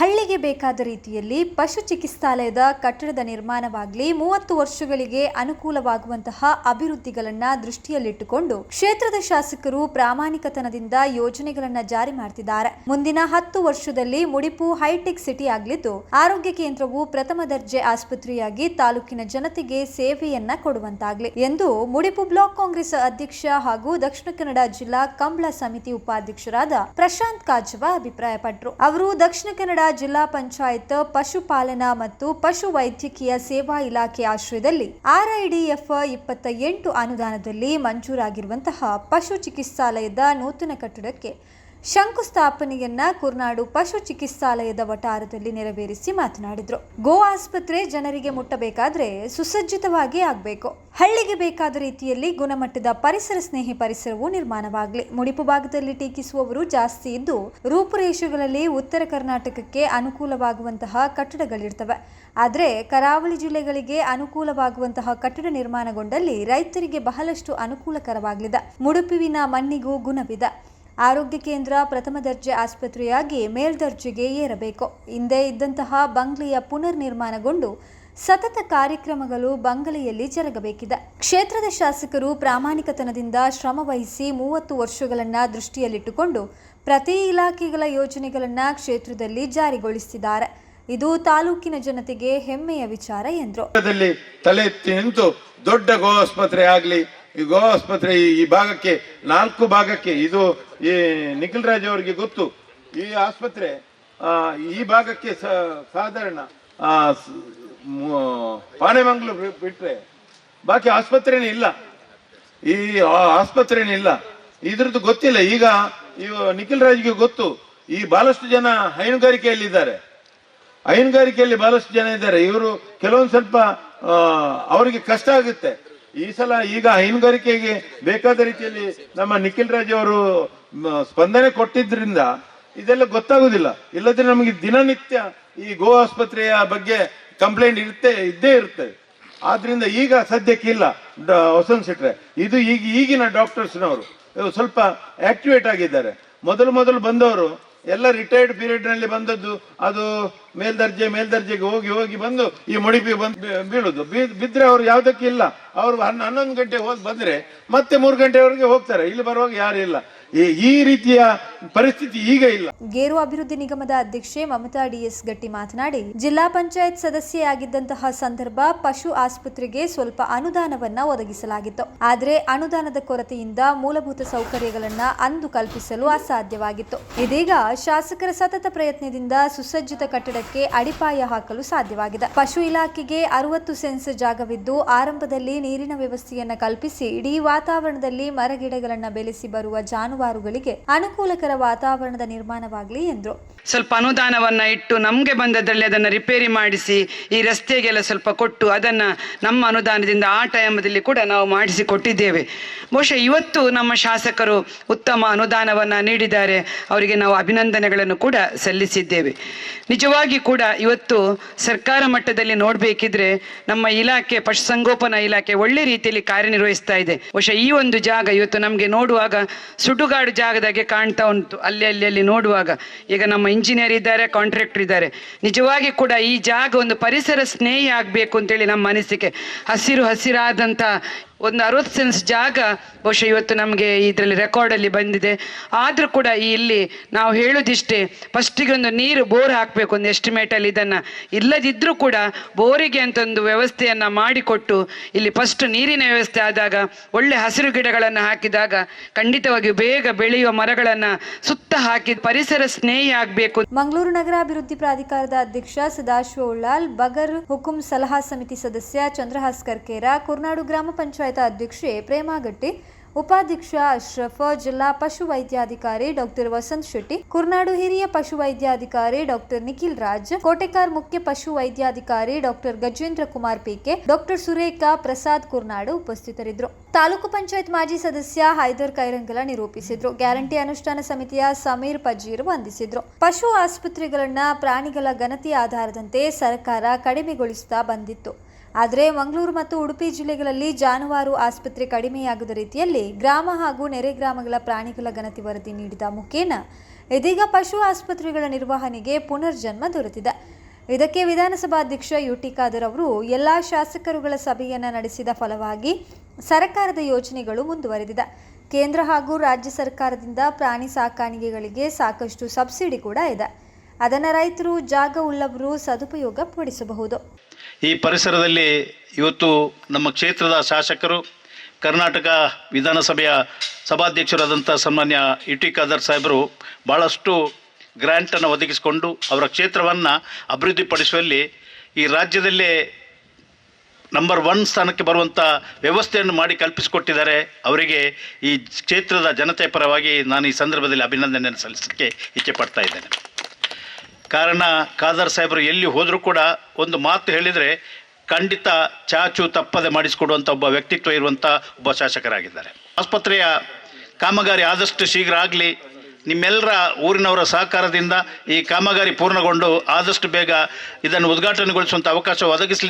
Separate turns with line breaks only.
ಹಳ್ಳಿಗೆ ಬೇಕಾದ ರೀತಿಯಲ್ಲಿ ಪಶು ಚಿಕಿತ್ಸಾಲಯದ ಕಟ್ಟಡದ ನಿರ್ಮಾಣವಾಗಲಿ ಮೂವತ್ತು ವರ್ಷಗಳಿಗೆ ಅನುಕೂಲವಾಗುವಂತಹ ಅಭಿವೃದ್ಧಿಗಳನ್ನ ದೃಷ್ಟಿಯಲ್ಲಿಟ್ಟುಕೊಂಡು ಕ್ಷೇತ್ರದ ಶಾಸಕರು ಪ್ರಾಮಾಣಿಕತನದಿಂದ ಯೋಜನೆಗಳನ್ನ ಜಾರಿ ಮಾಡ್ತಿದ್ದಾರೆ. ಮುಂದಿನ ಹತ್ತು ವರ್ಷದಲ್ಲಿ ಮುಡಿಪು ಹೈಟೆಕ್ ಸಿಟಿ ಆಗಲಿದ್ದು ಆರೋಗ್ಯ ಕೇಂದ್ರವು ಪ್ರಥಮ ದರ್ಜೆ ಆಸ್ಪತ್ರೆಯಾಗಿ ತಾಲೂಕಿನ ಜನತೆಗೆ ಸೇವೆಯನ್ನ ಕೊಡುವಂತಾಗಲಿ ಎಂದು ಮುಡಿಪು ಬ್ಲಾಕ್ ಕಾಂಗ್ರೆಸ್ ಅಧ್ಯಕ್ಷ ಹಾಗೂ ದಕ್ಷಿಣ ಕನ್ನಡ ಜಿಲ್ಲಾ ಕಂಬಳ ಸಮಿತಿ ಉಪಾಧ್ಯಕ್ಷರಾದ ಪ್ರಶಾಂತ್ ಕಾಜವ ಅಭಿಪ್ರಾಯಪಟ್ಟರು ಅವರು ದಕ್ಷಿಣ ಕನ್ನಡ ಜಿಲ್ಲಾ ಪಂಚಾಯತ್, ಪಶುಪಾಲನಾ ಮತ್ತು ಪಶು ವೈದ್ಯಕೀಯ ಸೇವಾ ಇಲಾಖೆ ಆಶ್ರಯದಲ್ಲಿ ಆರ್ಐಡಿಎಫ್ ಇಪ್ಪತ್ತ ಎಂಟು ಅನುದಾನದಲ್ಲಿ ಮಂಜೂರಾಗಿರುವಂತಹ ಪಶು ಚಿಕಿತ್ಸಾಲಯದ ನೂತನ ಕಟ್ಟಡಕ್ಕೆ ಶಂಕುಸ್ಥಾಪನೆಯನ್ನ ಕುರ್ನಾಡು ಪಶು ಚಿಕಿತ್ಸಾಲಯದ ವಟಾರದಲ್ಲಿ ನೆರವೇರಿಸಿ ಮಾತನಾಡಿದ್ರು. ಗೋ ಆಸ್ಪತ್ರೆ ಜನರಿಗೆ ಮುಟ್ಟಬೇಕಾದ್ರೆ ಸುಸಜ್ಜಿತವಾಗಿ ಆಗಬೇಕು. ಹಳ್ಳಿಗೆ ಬೇಕಾದ ರೀತಿಯಲ್ಲಿ ಗುಣಮಟ್ಟದ ಪರಿಸರ ಸ್ನೇಹಿ ಪರಿಸರವು ನಿರ್ಮಾಣವಾಗಲಿ. ಮುಡಿಪು ಭಾಗದಲ್ಲಿ ಟೀಕಿಸುವವರು ಜಾಸ್ತಿ ಇದ್ದು ರೂಪುರೇಷೆಗಳಲ್ಲಿ ಉತ್ತರ ಕರ್ನಾಟಕಕ್ಕೆ ಅನುಕೂಲವಾಗುವಂತಹ ಕಟ್ಟಡಗಳಿರ್ತವೆ. ಆದರೆ ಕರಾವಳಿ ಜಿಲ್ಲೆಗಳಿಗೆ ಅನುಕೂಲವಾಗುವಂತಹ ಕಟ್ಟಡ ನಿರ್ಮಾಣಗೊಂಡಲ್ಲಿ ರೈತರಿಗೆ ಬಹಳಷ್ಟು ಅನುಕೂಲಕರವಾಗಲಿದೆ. ಮುಡುಪುವಿನ ಮಣ್ಣಿಗೂ ಗುಣವಿದೆ. ಆರೋಗ್ಯ ಕೇಂದ್ರ ಪ್ರಥಮ ದರ್ಜೆ ಆಸ್ಪತ್ರೆಯಾಗಿ ಮೇಲ್ದರ್ಜೆಗೆ ಏರಬೇಕು. ಹಿಂದೆ ಇದ್ದಂತಹ ಬಂಗ್ಲೆಯ ಪುನರ್ ನಿರ್ಮಾಣಗೊಂಡು ಸತತ ಕಾರ್ಯಕ್ರಮಗಳು ಬಂಗಲೆಯಲ್ಲಿ ಜರುಗಬೇಕಿದೆ. ಕ್ಷೇತ್ರದ ಶಾಸಕರು ಪ್ರಾಮಾಣಿಕತನದಿಂದ ಶ್ರಮವಹಿಸಿ ಮೂವತ್ತು ವರ್ಷಗಳನ್ನ ದೃಷ್ಟಿಯಲ್ಲಿಟ್ಟುಕೊಂಡು ಪ್ರತಿ ಇಲಾಖೆಗಳ ಯೋಜನೆಗಳನ್ನ ಕ್ಷೇತ್ರದಲ್ಲಿ ಜಾರಿಗೊಳಿಸಿದ್ದಾರೆ. ಇದು ತಾಲೂಕಿನ ಜನತೆಗೆ ಹೆಮ್ಮೆಯ ವಿಚಾರ ಎಂದರು.
ತಲೆ ನಿಂತು ದೊಡ್ಡ ಗೋ ಆಸ್ಪತ್ರೆ ಆಗ್ಲಿ ಈ ಗೋ ಆಸ್ಪತ್ರೆ ಈ- ಭಾಗಕ್ಕೆ, ನಾಲ್ಕು ಭಾಗಕ್ಕೆ, ಇದು ಈ ನಿಖಿಲ್ ರಾಜ್ ಅವರಿಗೆ ಗೊತ್ತು. ಈ ಆಸ್ಪತ್ರೆ ಈ ಭಾಗಕ್ಕೆ ಸಾಧಾರಣ ಪಾಣೆಮಂಗ್ಳೂರು ಬಿಟ್ರೆ ಬಾಕಿ ಆಸ್ಪತ್ರೆನೇ ಇಲ್ಲ. ಈ ಆಸ್ಪತ್ರೆನೇ ಇಲ್ಲ. ಇದ್ರದ್ದು ಗೊತ್ತಿಲ್ಲ. ಈಗ ಇವ ನಿಖಿಲ್ ರಾಜ್ಗೆ ಗೊತ್ತು. ಈ ಬಹಳಷ್ಟು ಜನ ಹೈನುಗಾರಿಕೆಯಲ್ಲಿ ಇದ್ದಾರೆ ಹೈನುಗಾರಿಕೆಯಲ್ಲಿ ಬಹಳಷ್ಟು ಜನ ಇದ್ದಾರೆ. ಇವರು ಕೆಲವೊಂದು ಸ್ವಲ್ಪ ಅವರಿಗೆ ಕಷ್ಟ ಆಗುತ್ತೆ. ಈ ಸಲ ಈಗ ಹೈನುಗಾರಿಕೆಗೆ ಬೇಕಾದ ರೀತಿಯಲ್ಲಿ ನಮ್ಮ ನಿಖಿಲ್ ರಾಜ್ ಅವರು ಸ್ಪಂದನೆ ಕೊಟ್ಟಿದ್ರಿಂದ ಇದೆಲ್ಲ ಗೊತ್ತಾಗುದಿಲ್ಲ. ಇಲ್ಲದ್ರೆ ನಮಗೆ ದಿನನಿತ್ಯ ಈ ಗೋ ಆಸ್ಪತ್ರೆಯ ಬಗ್ಗೆ ಕಂಪ್ಲೇಂಟ್ ಇರುತ್ತೆ, ಇದ್ದೇ ಇರುತ್ತೆ. ಆದ್ರಿಂದ ಈಗ ಸದ್ಯಕ್ಕೆ ಇಲ್ಲ ಹೊಸನ್ ಸಿಟ್ರೆ ಇದು ಈಗ ಈಗಿನ ಡಾಕ್ಟರ್ಸ್ನವರು, ಸ್ವಲ್ಪ ಆಕ್ಟಿವೇಟ್ ಆಗಿದ್ದಾರೆ. ಮೊದಲು ಮೊದಲು ಬಂದವರು ಎಲ್ಲ ರಿಟೈರ್ಡ್ ಪೀರಿಯಡ್ನಲ್ಲಿ ಬಂದದ್ದು ಅದು ಮೇಲ್ದರ್ಜೆ, ಮೇಲ್ದರ್ಜೆಗೆ ಹೋಗಿ ಹೋಗಿ ಬಂದು ಈ ಮುಡಿಪಿ ಬಂದು ಬೀಳುದು. ಬಿದ್ರೆ ಅವ್ರು ಯಾವ್ದಕ್ಕೆ ಇಲ್ಲ. ಅವರು ಹನ್ನ- ಹನ್ನೊಂದು ಗಂಟೆ ಹೋಗಿ ಬಂದ್ರೆ ಮತ್ತೆ ಮೂರು ಗಂಟೆವರೆಗೆ ಹೋಗ್ತಾರೆ. ಇಲ್ಲಿ ಬರುವಾಗ ಯಾರು ಇಲ್ಲ. ಈ- ರೀತಿಯ ಪರಿಸ್ಥಿತಿ ಈಗ ಇಲ್ಲ.
ಗೇರು ಅಭಿವೃದ್ಧಿ ನಿಗಮದ ಅಧ್ಯಕ್ಷೆ ಮಮತಾ ಡಿಎಸ್ ಗಟ್ಟಿ ಮಾತನಾಡಿ, ಜಿಲ್ಲಾ ಪಂಚಾಯತ್ ಸದಸ್ಯೆಯಾಗಿದ್ದಂತಹ ಸಂದರ್ಭ ಪಶು ಆಸ್ಪತ್ರೆಗೆ ಸ್ವಲ್ಪ ಅನುದಾನವನ್ನ ಒದಗಿಸಲಾಗಿತ್ತು. ಆದರೆ ಅನುದಾನದ ಕೊರತೆಯಿಂದ ಮೂಲಭೂತ ಸೌಕರ್ಯಗಳನ್ನ ಅಂದು ಕಲ್ಪಿಸಲು ಅಸಾಧ್ಯವಾಗಿತ್ತು. ಇದೀಗ ಶಾಸಕರ ಸತತ ಪ್ರಯತ್ನದಿಂದ ಸುಸಜ್ಜಿತ ಕಟ್ಟಡಕ್ಕೆ ಅಡಿಪಾಯ ಹಾಕಲು ಸಾಧ್ಯವಾಗಿದೆ. ಪಶು ಇಲಾಖೆಗೆ ಅರವತ್ತು ಸೆನ್ಸ್ ಜಾಗವಿದ್ದು, ಆರಂಭದಲ್ಲಿ ನೀರಿನ ವ್ಯವಸ್ಥೆಯನ್ನ ಕಲ್ಪಿಸಿ, ಇಡೀ ವಾತಾವರಣದಲ್ಲಿ ಮರಗಿಡಗಳನ್ನ ಬೆಳೆಸಿ ಬರುವ ಜಾನುವಾರುಗಳಿಗೆ ಅನುಕೂಲಕರ ವಾತಾವರಣದ ನಿರ್ಮಾಣವಾಗಲಿ ಎಂದರು.
ಸ್ವಲ್ಪ ಅನುದಾನವನ್ನ ಇಟ್ಟು ನಮಗೆ ಬಂದದ್ರಲ್ಲಿ ಅದನ್ನ ರಿಪೇರಿ ಮಾಡಿಸಿ ಈ ರಸ್ತೆಗೆಲ್ಲ ಸ್ವಲ್ಪ ಕೊಟ್ಟು ಅದನ್ನ ನಮ್ಮ ಅನುದಾನದಿಂದ ಆ ಟೈಮದಲ್ಲಿ ಕೂಡ ನಾವು ಮಾಡಿಸಿ ಕೊಟ್ಟಿದ್ದೇವೆ. ಬಹುಶಃ ಇವತ್ತು ನಮ್ಮ ಶಾಸಕರು ಉತ್ತಮ ಅನುದಾನವನ್ನ ನೀಡಿದ್ದಾರೆ. ಅವರಿಗೆ ನಾವು ಅಭಿನಂದನೆಗಳನ್ನು ಕೂಡ ಸಲ್ಲಿಸಿದ್ದೇವೆ. ನಿಜವಾಗಿ ಕೂಡ ಇವತ್ತು ಸರ್ಕಾರ ಮಟ್ಟದಲ್ಲಿ ನೋಡಬೇಕಿದ್ರೆ ನಮ್ಮ ಇಲಾಖೆ ಪಶುಸಂಗೋಪನಾ ಇಲಾಖೆ ಒಳ್ಳೆ ರೀತಿಯಲ್ಲಿ ಕಾರ್ಯನಿರ್ವಹಿಸ್ತಾ ಇದೆ. ಬಹುಶಃ ಈ ಒಂದು ಜಾಗ ಇವತ್ತು ನಮಗೆ ನೋಡುವಾಗ ಸುಡುಗಾಡು ಜಾಗದಾಗೆ ಕಾಣ್ತಾ ಉಂಟು. ಅಲ್ಲಿ ಅಲ್ಲಿ ಅಲ್ಲಿ ನೋಡುವಾಗ ಈಗ ನಮ್ಮ ಇಂಜಿನಿಯರ್ ಇದ್ದಾರೆ ಕಾಂಟ್ರಾಕ್ಟರ್ ಇದ್ದಾರೆ. ನಿಜವಾಗಿ ಕೂಡ ಈ ಜಾಗ ಒಂದು ಪರಿಸರ ಸ್ನೇಹಿ ಆಗಬೇಕು ಅಂತೇಳಿ ನಮ್ಮ ಅನಿಸಿಕೆ ಹಸಿರು ಹಸಿರಾದಂಥ ಒಂದು ಅರವತ್ತು ಸೆನ್ಸ್ ಜಾಗ ಬಹುಶಃ ಇವತ್ತು ನಮಗೆ ಇದರಲ್ಲಿ ರೆಕಾರ್ಡಲ್ಲಿ ಬಂದಿದೆ. ಆದರೂ ಕೂಡ ಇಲ್ಲಿ ನಾವು ಹೇಳೋದಿಷ್ಟೇ ಫಸ್ಟಿಗೆ ಒಂದು ನೀರು ಬೋರ್ ಹಾಕಬೇಕು, ಒಂದು ಎಸ್ಟಿಮೇಟಲ್ಲಿ ಇದನ್ನು. ಇಲ್ಲದಿದ್ದರೂ ಕೂಡ ಬೋರಿಗೆ ಅಂತ ಒಂದು ವ್ಯವಸ್ಥೆಯನ್ನು ಮಾಡಿಕೊಟ್ಟು, ಇಲ್ಲಿ ಫಸ್ಟ್ ನೀರಿನ ವ್ಯವಸ್ಥೆ ಆದಾಗ, ಒಳ್ಳೆ ಹಸಿರು ಗಿಡಗಳನ್ನು ಹಾಕಿದಾಗ ಖಂಡಿತವಾಗಿ ಬೇಗ ಬೆಳೆಯುವ ಮರಗಳನ್ನು ಸುತ್ತ ಹಾಕಿ ಪರಿಸರ ಸ್ನೇಹಿ ಆಗಬೇಕು.
ಮಂಗಳೂರು ನಗರಾಭಿವೃದ್ಧಿ ಪ್ರಾಧಿಕಾರದ ಅಧ್ಯಕ್ಷ ಸದಾಶಿವ ಉಳ್ಳಾಲ್ ಬಗರ್ ಹುಕುಂ ಸಲಹಾ ಸಮಿತಿ ಸದಸ್ಯ ಚಂದ್ರಹಾಸ್ಕರ್ ಕರ್ಕೇರ ಕುರ್ನಾಡು ಗ್ರಾಮ ಪಂಚಾಯತ್ ಅಧ್ಯಕ್ಷೆ ಪ್ರೇಮಾಗಟ್ಟಿ ಉಪಾಧ್ಯಕ್ಷ ಅಶ್ರಫ್, ಜಿಲ್ಲಾ ಪಶು ವೈದ್ಯಾಧಿಕಾರಿ ಡಾಕ್ಟರ್ ವಸಂತ್ ಶೆಟ್ಟಿ, ಕುರ್ನಾಡು ಹಿರಿಯ ಪಶು ವೈದ್ಯಾಧಿಕಾರಿ ಡಾಕ್ಟರ್ ನಿಖಿಲ್ ರಾಜ್, ಕೋಟೆಕಾರ್ ಮುಖ್ಯ ಪಶು ವೈದ್ಯಾಧಿಕಾರಿ doctor Gajendra Kumar PK, doctor Surekha Prasad Kurnadu ಉಪಸ್ಥಿತರಿದ್ದರು. ತಾಲೂಕು ಪಂಚಾಯತ್ ಮಾಜಿ ಸದಸ್ಯ ಹೈದರ್ ಕೈರಂಗಲ ನಿರೂಪಿಸಿದ್ರು. ಗ್ಯಾರಂಟಿ ಅನುಷ್ಠಾನ ಸಮಿತಿಯ ಸಮೀರ್ ಪಜೀರ್ ವಂದಿಸಿದ್ರು. ಪಶು ಆಸ್ಪತ್ರೆಗಳನ್ನ ಪ್ರಾಣಿಗಳ ಗಣತಿ ಆಧಾರದಂತೆ ಸರ್ಕಾರ ಕಡಿಮೆಗೊಳಿಸುತ್ತಾ ಬಂದಿತ್ತು. ಆದರೆ ಮಂಗಳೂರು ಮತ್ತು ಉಡುಪಿ ಜಿಲ್ಲೆಗಳಲ್ಲಿ ಜಾನುವಾರು ಆಸ್ಪತ್ರೆ ಕಡಿಮೆಯಾಗದ ರೀತಿಯಲ್ಲಿ ಗ್ರಾಮ ಹಾಗೂ ನೆರೆ ಗ್ರಾಮಗಳ ಪ್ರಾಣಿಗಳ ಗಣತಿ ವರದಿ ನೀಡಿದ ಮುಖೇನ, ಇದೀಗ ಪಶು ಆಸ್ಪತ್ರೆಗಳ ನಿರ್ವಹಣೆಗೆ ಪುನರ್ಜನ್ಮ ದೊರೆತಿದೆ. ಇದಕ್ಕೆ ವಿಧಾನಸಭಾಧ್ಯಕ್ಷ ಯುಟಿ ಖಾದರ್ ಅವರು ಎಲ್ಲ ಶಾಸಕರುಗಳ ಸಭೆಯನ್ನು ನಡೆಸಿದ ಫಲವಾಗಿ ಸರ್ಕಾರದ ಯೋಜನೆಗಳು ಮುಂದುವರೆದಿದೆ. ಕೇಂದ್ರ ಹಾಗೂ ರಾಜ್ಯ ಸರ್ಕಾರದಿಂದ ಪ್ರಾಣಿ ಸಾಕಾಣಿಕೆಗಳಿಗೆ ಸಾಕಷ್ಟು ಸಬ್ಸಿಡಿ ಕೂಡ ಇದೆ. ಅದನ್ನು ರೈತರು ಜಾಗ ಉಳ್ಳವರು ಸದುಪಯೋಗ ಪಡಿಸಬಹುದು.
ಈ ಪರಿಸರದಲ್ಲಿ ಇವತ್ತು ನಮ್ಮ ಕ್ಷೇತ್ರದ ಶಾಸಕರು, ಕರ್ನಾಟಕ ವಿಧಾನಸಭೆಯ ಸಭಾಧ್ಯಕ್ಷರಾದಂಥ ಸನ್ಮಾನ್ಯ ಇಟಿ ಖಾದರ್ ಸಾಹೇಬರು ಭಾಳಷ್ಟು ಗ್ರ್ಯಾಂಟನ್ನು ಒದಗಿಸಿಕೊಂಡು ಅವರ ಕ್ಷೇತ್ರವನ್ನು ಅಭಿವೃದ್ಧಿಪಡಿಸುವಲ್ಲಿ ಈ ರಾಜ್ಯದಲ್ಲೇ ನಂಬರ್ ಒನ್ ಸ್ಥಾನಕ್ಕೆ ಬರುವಂಥ ವ್ಯವಸ್ಥೆಯನ್ನು ಮಾಡಿ ಕಲ್ಪಿಸಿಕೊಟ್ಟಿದ್ದಾರೆ. ಅವರಿಗೆ ಈ ಕ್ಷೇತ್ರದ ಜನತೆ ಪರವಾಗಿ ನಾನು ಈ ಸಂದರ್ಭದಲ್ಲಿ ಅಭಿನಂದನೆಯನ್ನು ಸಲ್ಲಿಸಲಿಕ್ಕೆ ಇಚ್ಛೆ ಪಡ್ತಾ ಇದ್ದೇನೆ. ಕಾರಣ ಖಾದರ್ ಸಾಹೇಬರು ಎಲ್ಲಿ ಹೋದರೂ ಕೂಡ ಒಂದು ಮಾತು ಹೇಳಿದರೆ ಖಂಡಿತ ಚಾಚು ತಪ್ಪದೆ ಮಾಡಿಸಿಕೊಡುವಂಥ ಒಬ್ಬ ವ್ಯಕ್ತಿತ್ವ ಇರುವಂಥ ಒಬ್ಬ ಶಾಸಕರಾಗಿದ್ದಾರೆ. ಆಸ್ಪತ್ರೆಯ ಕಾಮಗಾರಿ ಆದಷ್ಟು ಶೀಘ್ರ ಆಗಲಿ. ನಿಮ್ಮೆಲ್ಲರ ಊರಿನವರ ಸಹಕಾರದಿಂದ ಈ ಕಾಮಗಾರಿ ಪೂರ್ಣಗೊಂಡು ಆದಷ್ಟು ಬೇಗ ಇದನ್ನು ಉದ್ಘಾಟನೆಗೊಳಿಸುವಂಥ ಅವಕಾಶ ಒದಗಿಸಲಿ